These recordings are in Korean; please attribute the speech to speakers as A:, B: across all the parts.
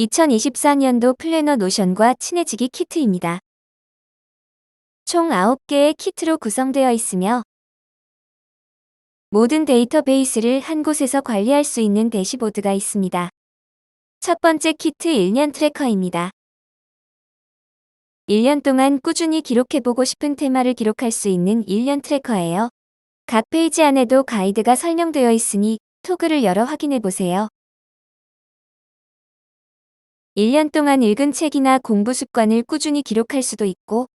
A: 2024년도 플래너 노션과 친해지기 키트입니다. 총 9개의 키트로 구성되어 있으며 모든 데이터베이스를 한 곳에서 관리할 수 있는 대시보드가 있습니다. 첫 번째 키트 1년 트래커입니다. 1년 동안 꾸준히 기록해보고 싶은 테마를 기록할 수 있는 1년 트래커예요. 각 페이지 안에도 가이드가 설명되어 있으니 토글을 열어 확인해보세요. 1년 동안 읽은 책이나 공부 습관을 꾸준히 기록할 수도 있고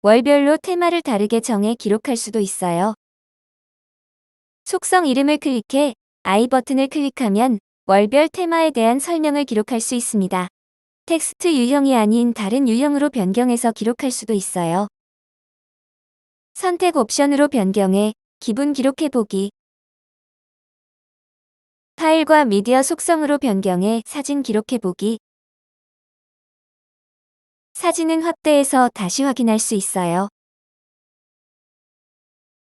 A: 월별로 테마를 다르게 정해 기록할 수도 있어요. 속성 이름을 클릭해 I 버튼을 클릭하면 월별 테마에 대한 설명을 기록할 수 있습니다. 텍스트 유형이 아닌 다른 유형으로 변경해서 기록할 수도 있어요. 선택 옵션으로 변경해 기분 기록해보기 파일과 미디어 속성으로 변경해 사진 기록해보기 사진은 확대해서 다시 확인할 수 있어요.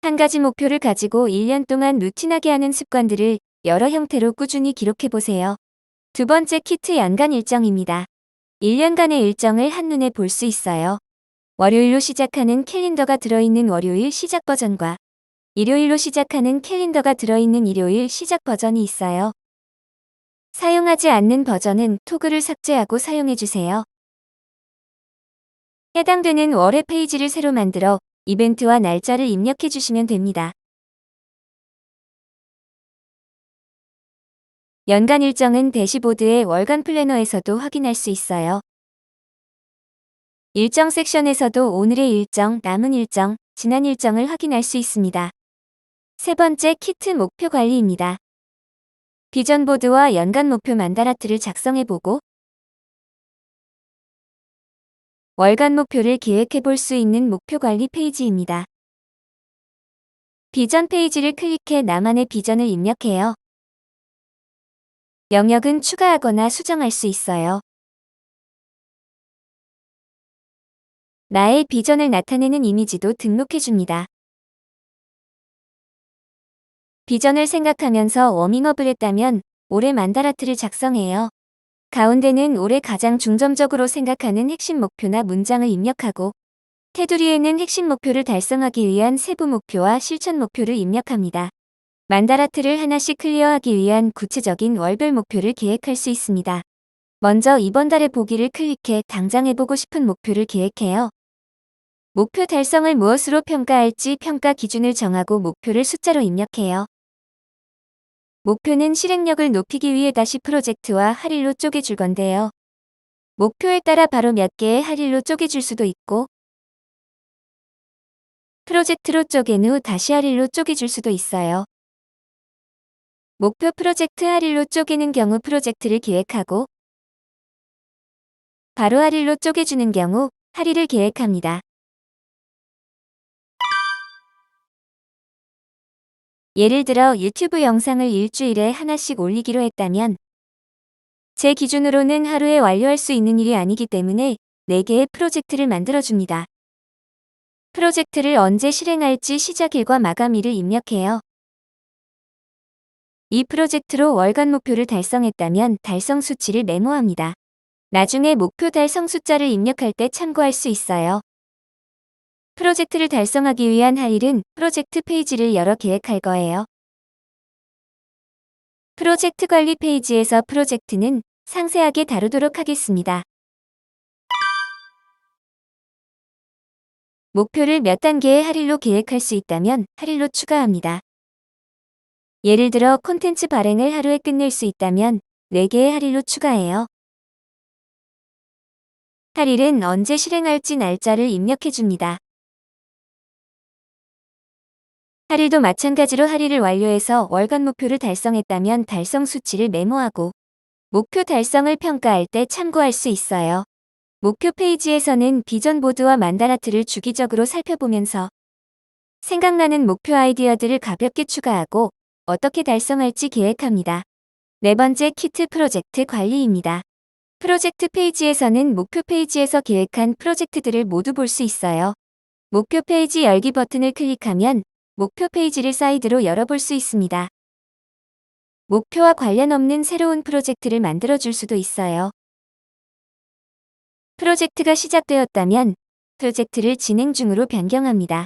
A: 한 가지 목표를 가지고 1년 동안 루틴하게 하는 습관들을 여러 형태로 꾸준히 기록해보세요. 두 번째 키트 연간 일정입니다. 1년간의 일정을 한눈에 볼 수 있어요. 월요일로 시작하는 캘린더가 들어있는 월요일 시작 버전과 일요일로 시작하는 캘린더가 들어있는 일요일 시작 버전이 있어요. 사용하지 않는 버전은 토글을 삭제하고 사용해주세요. 해당되는 월의 페이지를 새로 만들어 이벤트와 날짜를 입력해 주시면 됩니다. 연간 일정은 대시보드의 월간 플래너에서도 확인할 수 있어요. 일정 섹션에서도 오늘의 일정, 남은 일정, 지난 일정을 확인할 수 있습니다. 세 번째 키트 목표 관리입니다. 비전 보드와 연간 목표 만다라트를 작성해보고 월간 목표를 기획해 볼 수 있는 목표 관리 페이지입니다. 비전 페이지를 클릭해 나만의 비전을 입력해요. 영역은 추가하거나 수정할 수 있어요. 나의 비전을 나타내는 이미지도 등록해 줍니다. 비전을 생각하면서 워밍업을 했다면 올해 만다라트를 작성해요. 가운데는 올해 가장 중점적으로 생각하는 핵심 목표나 문장을 입력하고 테두리에는 핵심 목표를 달성하기 위한 세부 목표와 실천 목표를 입력합니다. 만다라트를 하나씩 클리어하기 위한 구체적인 월별 목표를 계획할 수 있습니다. 먼저 이번 달의 보기를 클릭해 당장 해보고 싶은 목표를 계획해요. 목표 달성을 무엇으로 평가할지 평가 기준을 정하고 목표를 숫자로 입력해요. 목표는 실행력을 높이기 위해 다시 프로젝트와 할일로 쪼개줄 건데요. 목표에 따라 바로 몇 개의 할일로 쪼개줄 수도 있고 프로젝트로 쪼갠 후 다시 할일로 쪼개줄 수도 있어요. 목표 프로젝트 할일로 쪼개는 경우 프로젝트를 기획하고 바로 할일로 쪼개주는 경우 할일을 계획합니다. 예를 들어 유튜브 영상을 일주일에 하나씩 올리기로 했다면 제 기준으로는 하루에 완료할 수 있는 일이 아니기 때문에 4개의 프로젝트를 만들어줍니다. 프로젝트를 언제 실행할지 시작일과 마감일을 입력해요. 이 프로젝트로 월간 목표를 달성했다면 달성 수치를 메모합니다. 나중에 목표 달성 숫자를 입력할 때 참고할 수 있어요. 프로젝트를 달성하기 위한 할 일은 프로젝트 페이지를 열어 계획할 거예요. 프로젝트 관리 페이지에서 프로젝트는 상세하게 다루도록 하겠습니다. 목표를 몇 단계의 할일로 계획할 수 있다면 할일로 추가합니다. 예를 들어 콘텐츠 발행을 하루에 끝낼 수 있다면 4개의 할일로 추가해요. 할일은 언제 실행할지 날짜를 입력해 줍니다. 할일도 마찬가지로 할일을 완료해서 월간 목표를 달성했다면 달성 수치를 메모하고 목표 달성을 평가할 때 참고할 수 있어요. 목표 페이지에서는 비전 보드와 만다라트를 주기적으로 살펴보면서 생각나는 목표 아이디어들을 가볍게 추가하고 어떻게 달성할지 계획합니다. 네 번째 키트 프로젝트 관리입니다. 프로젝트 페이지에서는 목표 페이지에서 계획한 프로젝트들을 모두 볼 수 있어요. 목표 페이지 열기 버튼을 클릭하면 목표 페이지를 사이드로 열어볼 수 있습니다. 목표와 관련 없는 새로운 프로젝트를 만들어줄 수도 있어요. 프로젝트가 시작되었다면 프로젝트를 진행 중으로 변경합니다.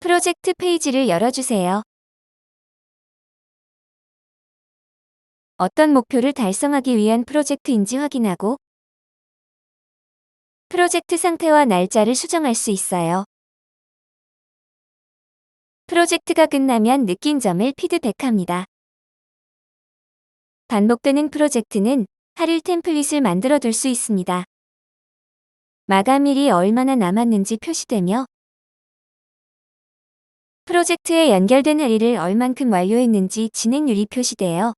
A: 프로젝트 페이지를 열어주세요. 어떤 목표를 달성하기 위한 프로젝트인지 확인하고 프로젝트 상태와 날짜를 수정할 수 있어요. 프로젝트가 끝나면 느낀 점을 피드백합니다. 반복되는 프로젝트는 할일 템플릿을 만들어 둘 수 있습니다. 마감일이 얼마나 남았는지 표시되며 프로젝트에 연결된 할일을 얼만큼 완료했는지 진행률이 표시되어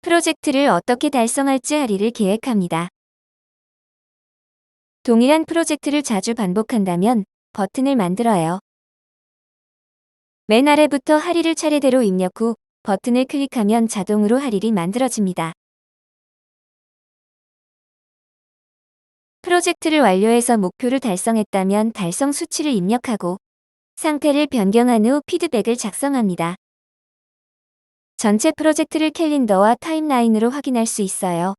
A: 프로젝트를 어떻게 달성할지 할일을 계획합니다. 동일한 프로젝트를 자주 반복한다면 버튼을 만들어요. 맨 아래부터 할일을 차례대로 입력 후 버튼을 클릭하면 자동으로 할일이 만들어집니다. 프로젝트를 완료해서 목표를 달성했다면 달성 수치를 입력하고 상태를 변경한 후 피드백을 작성합니다. 전체 프로젝트를 캘린더와 타임라인으로 확인할 수 있어요.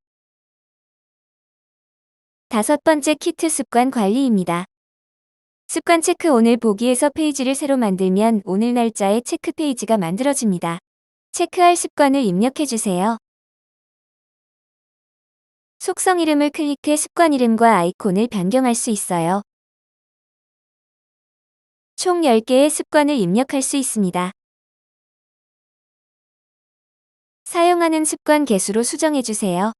A: 다섯 번째 키트 습관 관리입니다. 습관 체크 오늘 보기에서 페이지를 새로 만들면 오늘 날짜에 체크 페이지가 만들어집니다. 체크할 습관을 입력해 주세요. 속성 이름을 클릭해 습관 이름과 아이콘을 변경할 수 있어요. 총 10개의 습관을 입력할 수 있습니다. 사용하는 습관 개수로 수정해 주세요.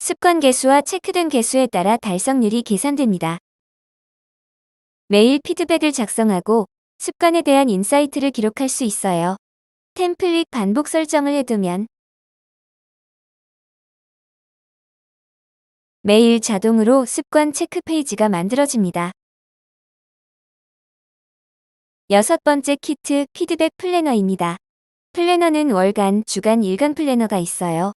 A: 습관 개수와 체크된 개수에 따라 달성률이 계산됩니다. 매일 피드백을 작성하고 습관에 대한 인사이트를 기록할 수 있어요. 템플릿 반복 설정을 해두면 매일 자동으로 습관 체크 페이지가 만들어집니다. 여섯 번째 키트 피드백 플래너입니다. 플래너는 월간, 주간, 일간 플래너가 있어요.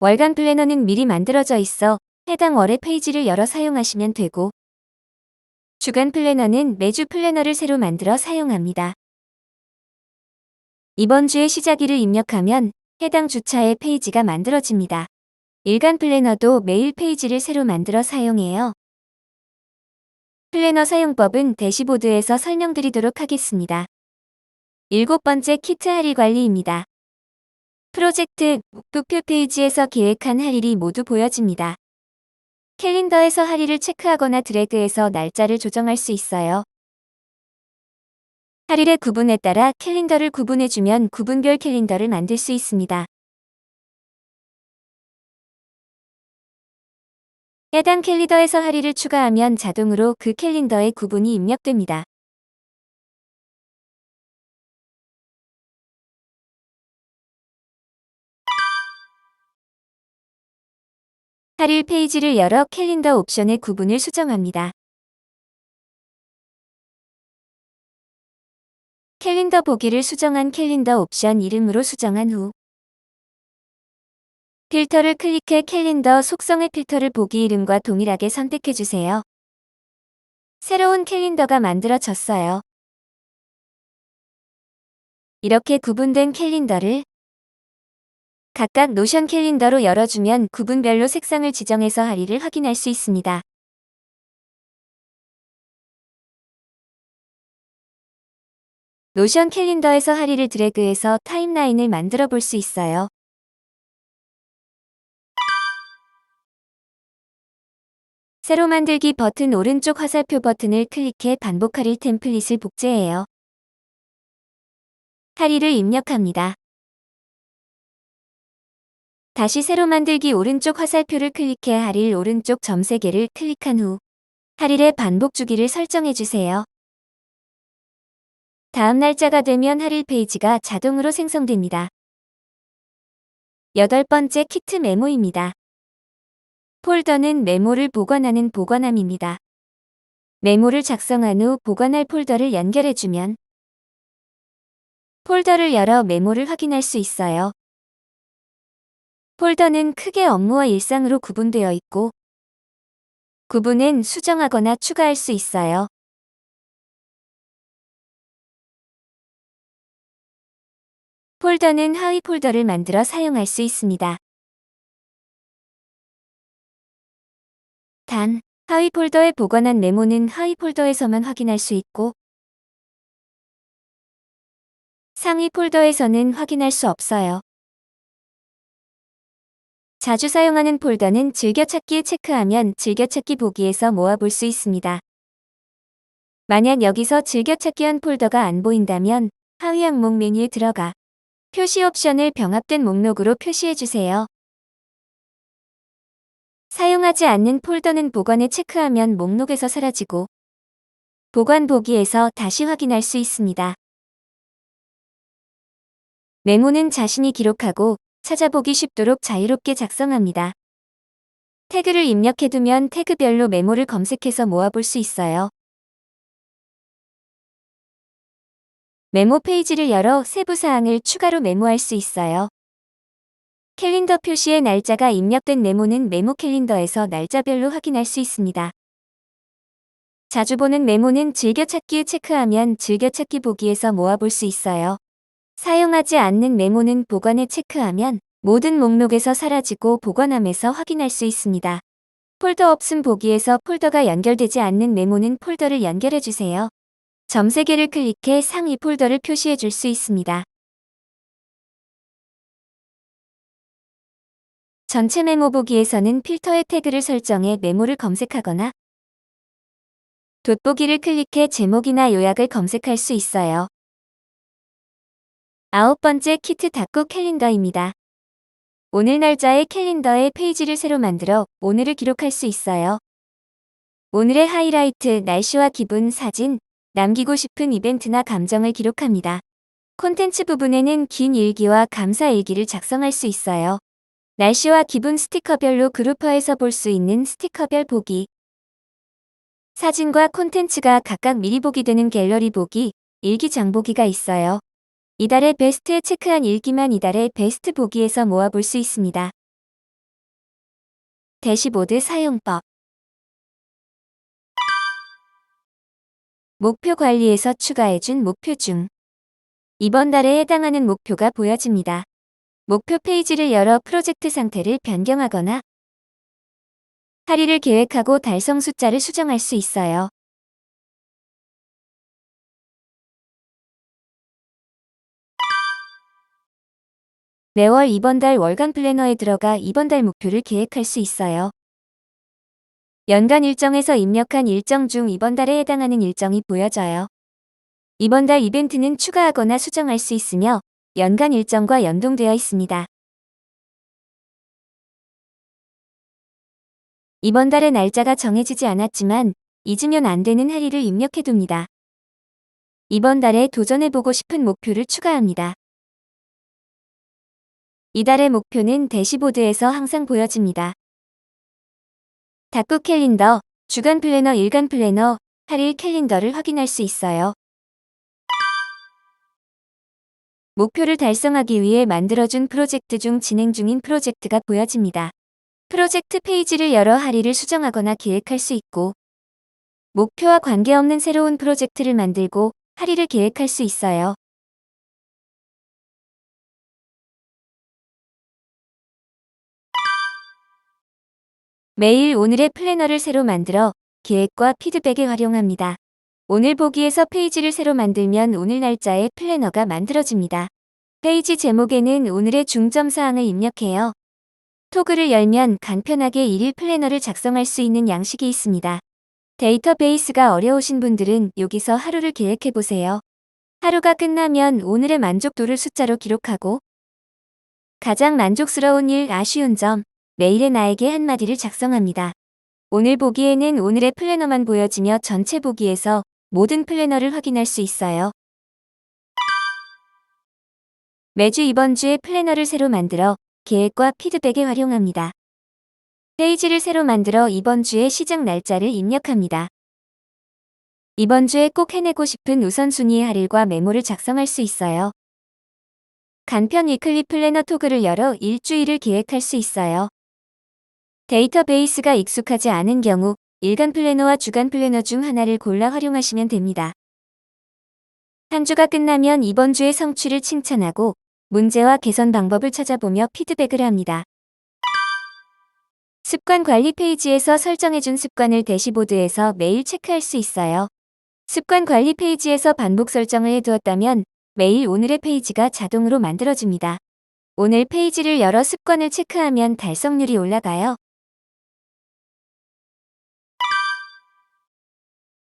A: 월간 플래너는 미리 만들어져 있어 해당 월의 페이지를 열어 사용하시면 되고 주간 플래너는 매주 플래너를 새로 만들어 사용합니다. 이번 주의 시작일을 입력하면 해당 주차의 페이지가 만들어집니다. 일간 플래너도 매일 페이지를 새로 만들어 사용해요. 플래너 사용법은 대시보드에서 설명드리도록 하겠습니다. 일곱 번째 키트 할일 관리입니다. 프로젝트 목표 페이지에서 계획한 할 일이 모두 보여집니다. 캘린더에서 할 일을 체크하거나 드래그해서 날짜를 조정할 수 있어요. 할 일의 구분에 따라 캘린더를 구분해주면 구분별 캘린더를 만들 수 있습니다. 해당 캘린더에서 할 일을 추가하면 자동으로 그 캘린더의 구분이 입력됩니다. 할일 페이지를 열어 캘린더 옵션의 구분을 수정합니다. 캘린더 보기를 수정한 캘린더 옵션 이름으로 수정한 후 필터를 클릭해 캘린더 속성의 필터를 보기 이름과 동일하게 선택해 주세요. 새로운 캘린더가 만들어졌어요. 이렇게 구분된 캘린더를 각각 노션 캘린더로 열어주면 구분별로 색상을 지정해서 할일을 확인할 수 있습니다. 노션 캘린더에서 할일을 드래그해서 타임라인을 만들어 볼 수 있어요. 새로 만들기 버튼 오른쪽 화살표 버튼을 클릭해 반복 할일 템플릿을 복제해요. 할일을 입력합니다. 다시 새로 만들기 오른쪽 화살표를 클릭해 할일 오른쪽 점 3개를 클릭한 후 할일의 반복 주기를 설정해 주세요. 다음 날짜가 되면 할일 페이지가 자동으로 생성됩니다. 여덟 번째 키트 메모입니다. 폴더는 메모를 보관하는 보관함입니다. 메모를 작성한 후 보관할 폴더를 연결해주면 폴더를 열어 메모를 확인할 수 있어요. 폴더는 크게 업무와 일상으로 구분되어 있고 구분은 수정하거나 추가할 수 있어요. 폴더는 하위 폴더를 만들어 사용할 수 있습니다. 단, 하위 폴더에 보관한 메모는 하위 폴더에서만 확인할 수 있고 상위 폴더에서는 확인할 수 없어요. 자주 사용하는 폴더는 즐겨찾기에 체크하면 즐겨찾기 보기에서 모아볼 수 있습니다. 만약 여기서 즐겨찾기한 폴더가 안 보인다면 하위 항목 메뉴에 들어가 표시 옵션을 병합된 목록으로 표시해주세요. 사용하지 않는 폴더는 보관에 체크하면 목록에서 사라지고 보관 보기에서 다시 확인할 수 있습니다. 메모는 자신이 기록하고 찾아보기 쉽도록 자유롭게 작성합니다. 태그를 입력해두면 태그별로 메모를 검색해서 모아볼 수 있어요. 메모 페이지를 열어 세부 사항을 추가로 메모할 수 있어요. 캘린더 표시에 날짜가 입력된 메모는 메모 캘린더에서 날짜별로 확인할 수 있습니다. 자주 보는 메모는 즐겨찾기에 체크하면 즐겨찾기 보기에서 모아볼 수 있어요. 사용하지 않는 메모는 보관에 체크하면 모든 목록에서 사라지고 보관함에서 확인할 수 있습니다. 폴더 없음 보기에서 폴더가 연결되지 않는 메모는 폴더를 연결해 주세요. 점 3개를 클릭해 상위 폴더를 표시해 줄 수 있습니다. 전체 메모 보기에서는 필터의 태그를 설정해 메모를 검색하거나 돋보기를 클릭해 제목이나 요약을 검색할 수 있어요. 아홉 번째 키트 닫고 캘린더입니다. 오늘 날짜의 캘린더에 페이지를 새로 만들어 오늘을 기록할 수 있어요. 오늘의 하이라이트, 날씨와 기분, 사진, 남기고 싶은 이벤트나 감정을 기록합니다. 콘텐츠 부분에는 긴 일기와 감사 일기를 작성할 수 있어요. 날씨와 기분 스티커별로 그룹화해서 볼 수 있는 스티커별 보기. 사진과 콘텐츠가 각각 미리 보기 되는 갤러리 보기, 일기 장 보기가 있어요. 이달의 베스트에 체크한 일기만 이달의 베스트 보기에서 모아볼 수 있습니다. 대시보드 사용법 목표 관리에서 추가해준 목표 중 이번 달에 해당하는 목표가 보여집니다. 목표 페이지를 열어 프로젝트 상태를 변경하거나 할인을 계획하고 달성 숫자를 수정할 수 있어요. 매월 이번 달 월간 플래너에 들어가 이번 달 목표를 계획할 수 있어요. 연간 일정에서 입력한 일정 중 이번 달에 해당하는 일정이 보여져요. 이번 달 이벤트는 추가하거나 수정할 수 있으며 연간 일정과 연동되어 있습니다. 이번 달의 날짜가 정해지지 않았지만 잊으면 안 되는 할인을 입력해둡니다. 이번 달에 도전해보고 싶은 목표를 추가합니다. 이달의 목표는 대시보드에서 항상 보여집니다. 닥구 캘린더, 주간 플래너, 일간 플래너, 할일 캘린더를 확인할 수 있어요. 목표를 달성하기 위해 만들어준 프로젝트 중 진행 중인 프로젝트가 보여집니다. 프로젝트 페이지를 열어 할일을 수정하거나 기획할 수 있고 목표와 관계없는 새로운 프로젝트를 만들고 할일을 계획할 수 있어요. 매일 오늘의 플래너를 새로 만들어 계획과 피드백에 활용합니다. 오늘 보기에서 페이지를 새로 만들면 오늘 날짜의 플래너가 만들어집니다. 페이지 제목에는 오늘의 중점 사항을 입력해요. 토글을 열면 간편하게 일일 플래너를 작성할 수 있는 양식이 있습니다. 데이터베이스가 어려우신 분들은 여기서 하루를 계획해 보세요. 하루가 끝나면 오늘의 만족도를 숫자로 기록하고 가장 만족스러운 일, 아쉬운 점, 매일의 나에게 한마디를 작성합니다. 오늘 보기에는 오늘의 플래너만 보여지며 전체 보기에서 모든 플래너를 확인할 수 있어요. 매주 이번 주에 플래너를 새로 만들어 계획과 피드백에 활용합니다. 페이지를 새로 만들어 이번 주의 시작 날짜를 입력합니다. 이번 주에 꼭 해내고 싶은 우선순위의 할일과 메모를 작성할 수 있어요. 간편 위클리 플래너 토글을 열어 일주일을 계획할 수 있어요. 데이터베이스가 익숙하지 않은 경우 일간 플래너와 주간 플래너 중 하나를 골라 활용하시면 됩니다. 한 주가 끝나면 이번 주의 성취를 칭찬하고 문제와 개선 방법을 찾아보며 피드백을 합니다. 습관 관리 페이지에서 설정해준 습관을 대시보드에서 매일 체크할 수 있어요. 습관 관리 페이지에서 반복 설정을 해두었다면 매일 오늘의 페이지가 자동으로 만들어줍니다. 오늘 페이지를 열어 습관을 체크하면 달성률이 올라가요.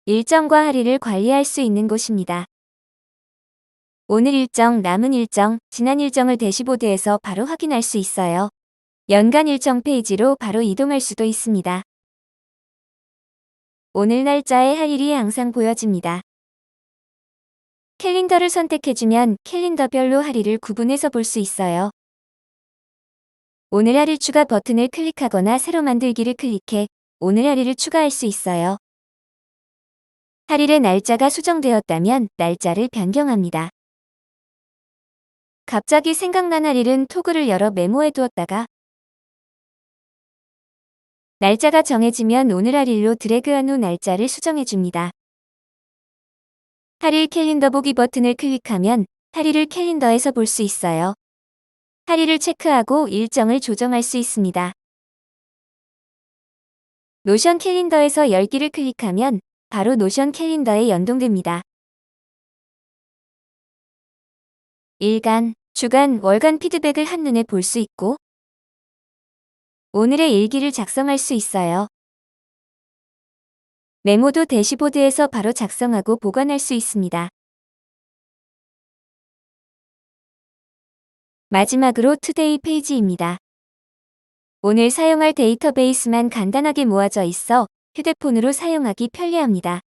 A: 일정과 할애를 관리할 수 있는 곳입니다. 오늘 일정, 남은 일정, 지난 일정을 대시보드에서 바로 확인할 수 있어요. 연간 일정 페이지로 바로 이동할 수도 있습니다. 오늘 날짜에 할 일이 항상 보여집니다. 캘린더를 선택해주면 캘린더별로 할 일을 구분해서 볼 수 있어요. 오늘 할일 추가 버튼을 클릭하거나 새로 만들기를 클릭해 오늘 할 일을 추가할 수 있어요. 할 일의 날짜가 수정되었다면 날짜를 변경합니다. 갑자기 생각난 할 일은 토글을 열어 메모해 두었다가 날짜가 정해지면 오늘 할 일로 드래그한 후 날짜를 수정해 줍니다. 할일 캘린더 보기 버튼을 클릭하면 할 일을 캘린더에서 볼 수 있어요. 할 일을 체크하고 일정을 조정할 수 있습니다. 노션 캘린더에서 열기를 클릭하면 바로 노션 캘린더에 연동됩니다. 일간, 주간, 월간 피드백을 한눈에 볼 수 있고 오늘의 일기를 작성할 수 있어요. 메모도 대시보드에서 바로 작성하고 보관할 수 있습니다. 마지막으로 투데이 페이지입니다. 오늘 사용할 데이터베이스만 간단하게 모아져 있어 휴대폰으로 사용하기 편리합니다.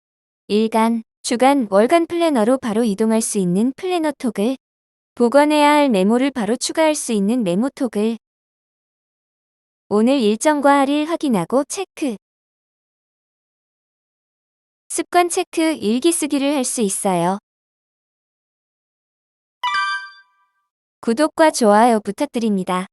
A: 일간, 주간, 월간 플래너로 바로 이동할 수 있는 플래너 톡을, 보관해야 할 메모를 바로 추가할 수 있는 메모 톡을, 오늘 일정과 할일 확인하고 체크. 습관 체크 일기 쓰기를 할 수 있어요. 구독과 좋아요 부탁드립니다.